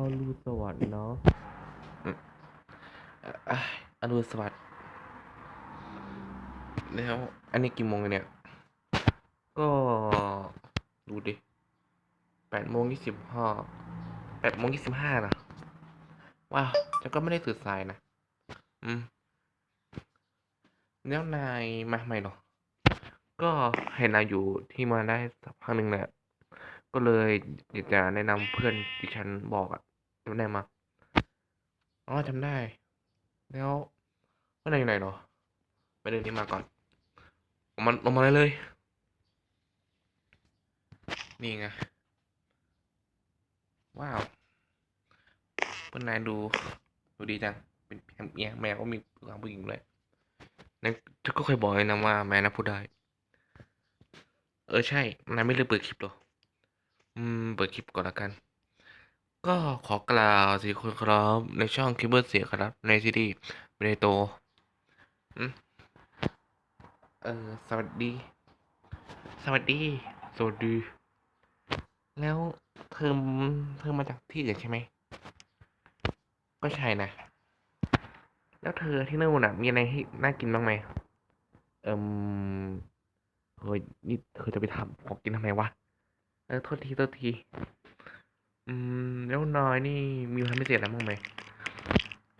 อรุณสวัสดิ์เนาะอืมอะอรุณสวัสดิ์แล้วอันนี้กี่โมงกันเนี่ย ก็ดูดิแปดโมงยี่สิบห้าแปดโมงยี่สิบห้านะว้าวฉันก็ไม่ได้ตื่นสายนะ อืม แล้วนายมาทำไมเหรอ ก็เห็นนายอยู่ที่มาได้สักพักหนึ่งแหละ ก็เลยอยากจะแนะนำเพื่อนที่ฉันบอกอะ จำได้มาอ๋อจำได้ แล้วเพื่อนนายอยู่ไหนเหรอไปเดินนี้มาก่อนลงมาลงมาเลยเลย นี่ไง ว้าวเพื่อนนายดู ดูดีจัง เป็นแมวแมวก็มีความผู้หญิงด้วยนั่นก็เคยบอกเลยนะว่าแมวนะพูดได้ เออใช่นายไม่เลยเปิดคลิปหรอ อืม เปิดคลิปก่อนละกัน ก็ขอกล่าวสิคุณครับในช่องคิบเบิร์เสียครับ ในซีดีเบรโตอืมเออสวัสดี สวัสดี สวัสดี แล้วเธอเธอมาจากที่อื่นใช่ไหม ก็ใช่นะ แล้วเธอที่นู่นน่ะ มีอะไรให้น่ากินบ้างไหมเอิมเฮ้ยนี่เธอจะไปทำของกินทำไมวะ เออโทษทีโทษที อืม แล้วนายนี่มีพลังพิเศษอะไรบ้างไหม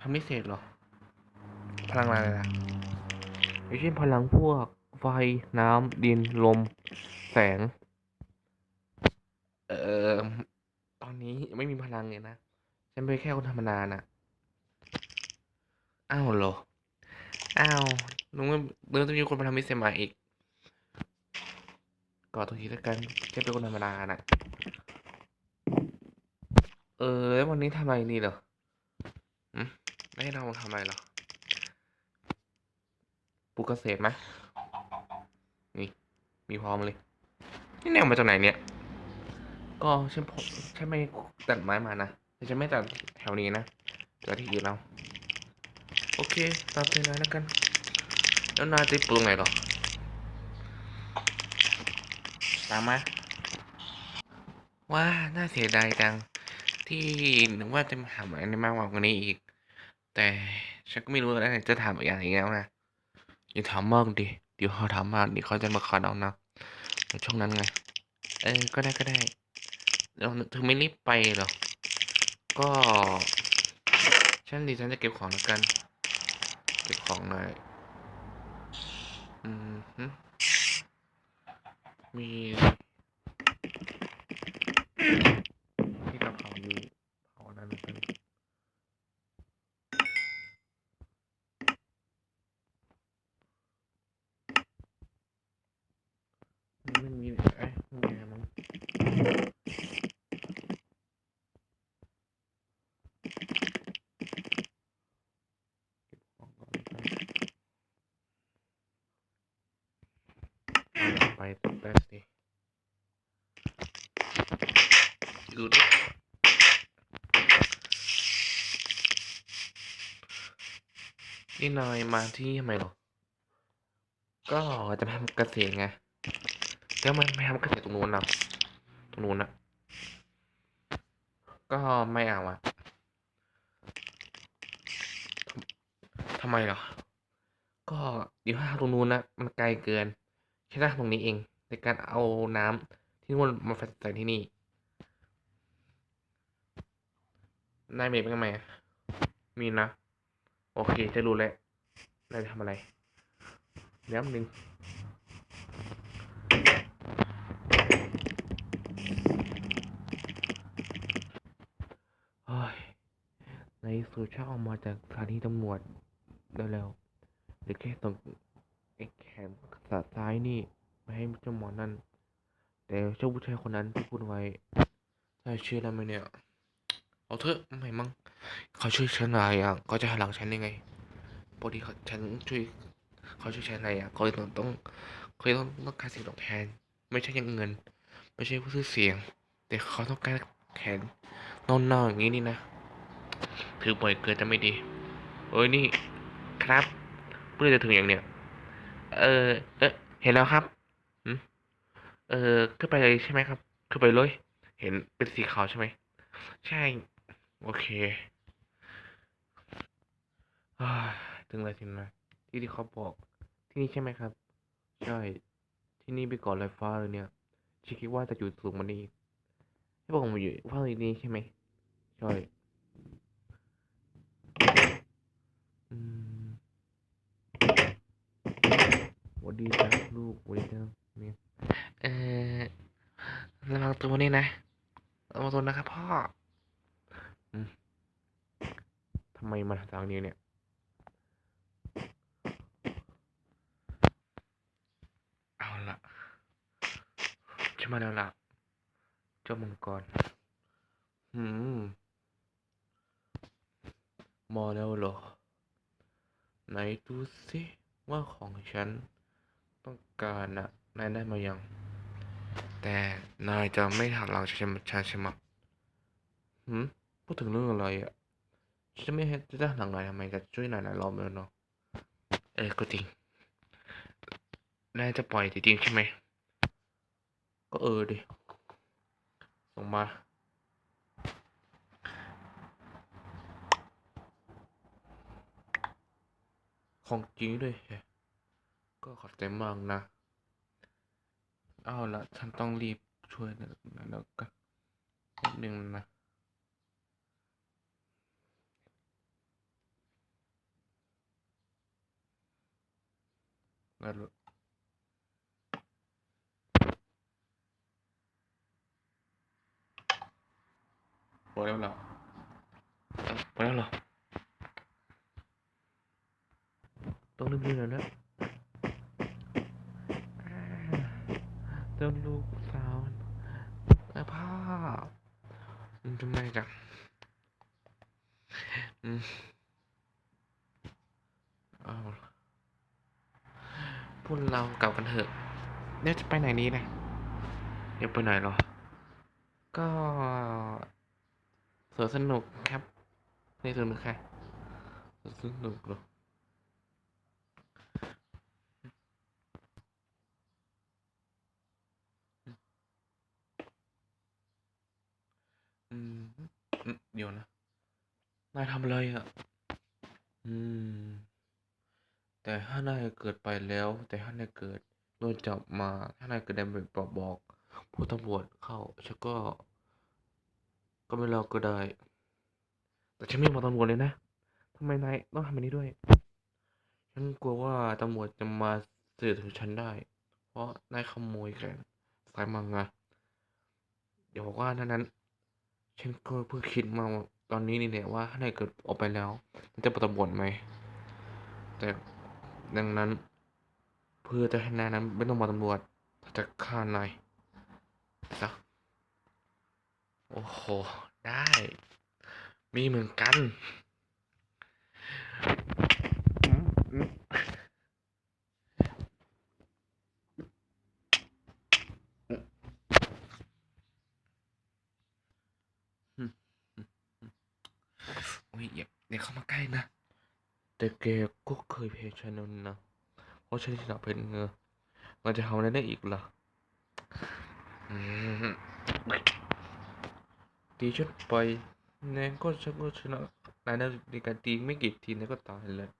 พลังพิเศษเหรอ พลังอะไรล่ะอย่างเช่นพลังพวกไฟน้ำดินลม แสง เอ่อตอนนี้ยังไม่มีพลังเลยนะฉันเป็นแค่คนธรรมดาน่ะ อ้าวเหรอ อ้าวนึกว่าเดินต้องมีคนมาทำมิสเซมาอีกก็ทุกทีแล้วกันแค่เป็นคนธรรมดาน่ะ เออแล้ววันนี้ทำอะไรนี่เหรออืมไม่ให้เราทำอะไรเหรอปลูกเกษตรไหมนี่ มีพร้อมเลย นี่แนวมาจากไหนเนี่ย ก็ฉันพบฉันไม่ตัดไม้มานะแต่ฉันไม่ตัดแถวนี้นะตัดที่อื่นเอาโอเค ตามใจนายแล้วกัน แล้วนายจะปลูกไหนหรอ ตามมาว่าน่าเสียดายจัง ที่นึกว่าจะมาถามอะไรมากกว่านี้อีก แต่ฉันก็ไม่รู้แล้วจะถามอย่างอีกแล้วนะอย่าถามมากดิเดี๋ยวเขาถามมากดี๋ยวเขาจะมาขัดเอานะในช่วงนั้นไง เออก็ได้ก็ได้แล้วเธอไม่รีบไปหรอกก็ฉันดิฉันจะเก็บของแล้วกัน เก็บของหน่อยอืมมีที่กระเพราอยู่เผานั้นแล้วกันไม่มีเอ้ยไม่มีอะไรมั้งเก็บของก่อนแล้วกันเอา ไปตัดแป๊บสิดูดินี่นายมาที่ทำไมหรอ ก็จะไปทำเกษตรไง แล้วมันไปทำเกษตรตรงนู้นนะตรงนู้นนะก็ไม่เอาอะ ทำไมเหรอ ก็เดี๋ยวถ้าตรงนู้นนะมันไกลเกินแค่ทางตรงนี้เอง ในการเอาน้ำที่นู่นมาใส่ที่นี่นายเมย์เป็นไงมีนะ โอเคจะรู้แล้วนายจะทำอะไรเดี๋ยวนึงเฮ้ยในสุดช่างออกมาจากสถานีตำรวจ ได้แล้วหรือแค่ส่งไอ้แขนขาซ้ายนี่มาให้เจ้าหมอนั่น แต่เจ้าผู้ชายคนนั้นที่พูดไว้ใช่ชื่ออะไรไหมเนี่ย เอาเถอะไม่มั้งเขาช่วยฉันอะไรอะเขาจะหันหลังฉันยังไงปกติเขาฉันช่วยเขาช่วยฉันอะไรอะเขาเลยต้องต้องเขาเลยต้องต้องการสิ่งตอบแทน ไม่ใช่ยังเงิน ไม่ใช่ผู้ซื้อเสียง แต่เขาต้องการแขนนอนๆอย่างนี้นี่นะถือบ่อยเกินจะไม่ดีเอ้ยนี่ ครับเพื่อจะถึงอย่างเนี้ยเออเออเห็นแล้วครับเออขึ้นไปเลยใช่ไหมครับ ขึ้นไปเลย เห็นเป็นสีขาวใช่ไหม ใช่ โอเคอถึงแล้วถึงแล้วที่ที่เขาบอก ที่นี่ใช่ไหมครับ ใช่ ที่นี่ไปก่อนลอยฟ้าเลยเนี่ยชิคิดว่าจะอยู่สูงกว่านี้ให้บอกผมอยู่ภาคนี้ใช่ไหม ใช่ อืมห วัสดีจ้ะลูกหวัสดีจ้ะเนี่ยเออระวังตัวนี่นะระวังตัวนะครับพ่ออืมทำไมมาทางนี้เนี่ยเอาละฉันมาแล้วล่ะเจ้ามังกรหืมมาแล้วเหรอไหนดูสิว่าของฉัน ต้องการนะนายได้มายัง แต่นายจะไม่หักหลังฉันใช่ไหมหืมพูดถึงเรื่องอะไรอะฉันไม่ให้จะได้หักหลังนายทำไมจะช่วยนายหลายรอบแล้วเนาะเออก็จริงนายจะปล่อยจริงใช่ไหมก็เออดิส่งมาของจริงด้วย ก็ขอบใจมากนะ เอาละฉันต้องรีบช่วยนะแล้วกันนิดนึงนะแล้วพอแล้วเหรอพอแล้วเหรอต้องรีบๆหน่อยนะอ่า เจ้าลูกสาวแม่พ่อมันทำไมกันอืมเอาพวกเรากลับกันเถอะเดี๋ยวจะไปไหนนี้นะเดี๋ยวไปไหนหรอ ก็สวนสนุกครับในสวนสนุกค่ะสวนสนุกหรอมอืมเดี๋ยวนะ นาย ทำอะไรอะ อืม แต่ถ้านายเกิดไปแล้ว แต่ถ้านายเกิดโดนจับมาถ้านายเกิดได้ไปบอกบอก ผู้ตำรวจเข้าฉันก็ ก็ไม่เล่าก็ได้ แต่ฉันไม่บอกตำรวจเลยนะทำไมนายต้องทำแบบนี้ด้วย ฉันกลัวว่าตำรวจจะมาสืบถึงฉันได้ เพราะนายขโมยแขนสายมังงะเดี๋ยวบอกว่านั้นนั้น ฉันก็เพิ่งคิดมา ตอนนี้นี่แหละว่าถ้านายเกิดออกไปแล้วจะประตบวนไหม แต่ดังนั้น เพื่อจะให้นายนั้นไม่ต้องมาตำรวจถ้าจะฆ่านายนะโอ้โห ได้ มีเหมือนกันอืมอืมอืมอืมอืมโอ้ยอย่าอย่าเข้ามา ใกล้นะ แต่แกก็เคยแพ้ฉันแล้วนะ เพราะฉันชนะเพชรเงอมันจะทำอะไรได้อีกล่ะอืมตีฉันไปแนนก็ฉันก็ชนะนายนะในการตีไม่กี่ทีนายก็ตายเลย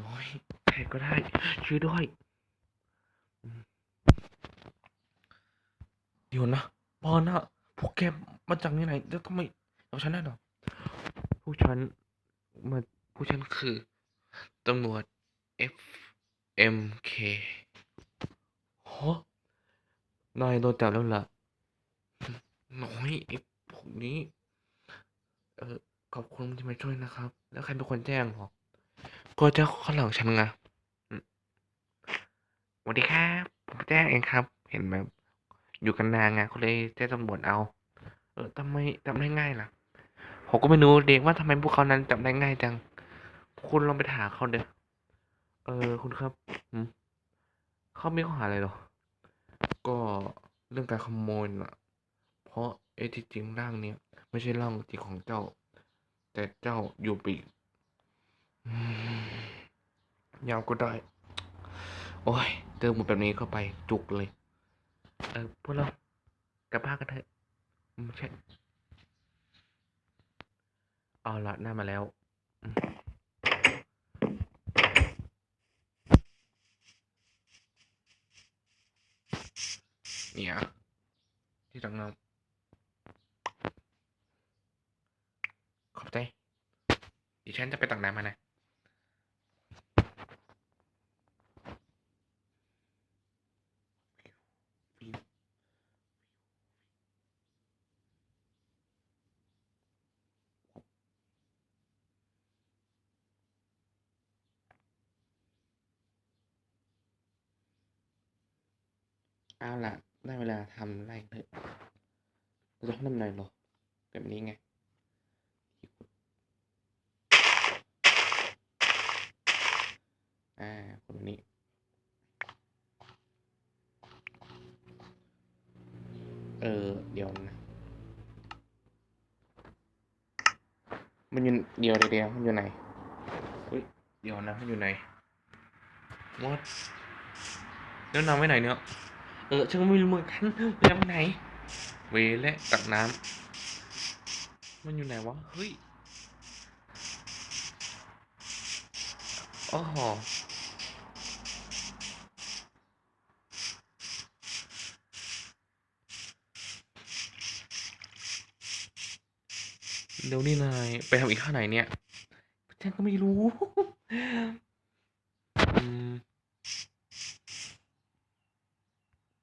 น้อยใครก็ได้ ช่วยด้วยเดี๋ยวนะบอลนะพวกแกมาจากที่ไหนแล้วทำไมเอาฉันได้เหรอ ผู้ฉันมาผู้ฉันคือตำรวจ FMK ฮะนายโดนจับแล้วล่ะน้อยไอ้พวกนี้ เออขอบคุณที่มาช่วยนะครับ แล้วใครเป็นคนแจ้งหรอก็เจ้าข้างหลังฉันไงสวัสดีครับผมแจ้งเองครับ เห็นไหมอยู่กันนานไงเขาเลยแจ้งตำรวจเอา เออทำไมจำได้ง่ายล่ะ ผมก็ไม่รู้เด็กว่าทำไมพวกเขานั้นจำได้ง่ายจัง คุณลองไปถามเขาเด้อเออ คุณครับอืมเขามีข้อหาอะไรเหรอ ก็เรื่องการขโมยน่ะ เพราะไอ้ที่จริงร่างเนี้ยไม่ใช่ร่างจริงของเจ้า แต่เจ้าอยู่ปีกอืมยาวก็ได้ โอ้ยเจอหมดแบบนี้เข้าไปจุกเลย เออพวกเรากลับบ้านกันเถอะอืมใช่ เอาละได้มาแล้ว เนี่ย ที่ตังน้ำขอบใจดิฉันจะไปตักน้ำมานะ เอาล่ะได้เวลาทำอะไรเถอะเราจะทำอะไรหรอแบบนี้ไง อ่าคนนี้เออเดี๋ยวนะมันอยู่เดี๋ยวเดี๋ยวเดี๋ยวมันอยู่ไหนเฮ้ยเดี๋ยวนะมันอยู่ไหน what เดี๋ยวนำไว้ไหนเนี่ย เออฉันก็ไม่รู้เหมือนกันจะไปไหน เวและตักน้ำมันอยู่ไหนวะ เฮ้ยโอ้โหเดี๋ยวนี่นายไปทำอีกข้าไหนเนี่ยฉันก็ไม่รู้ อืม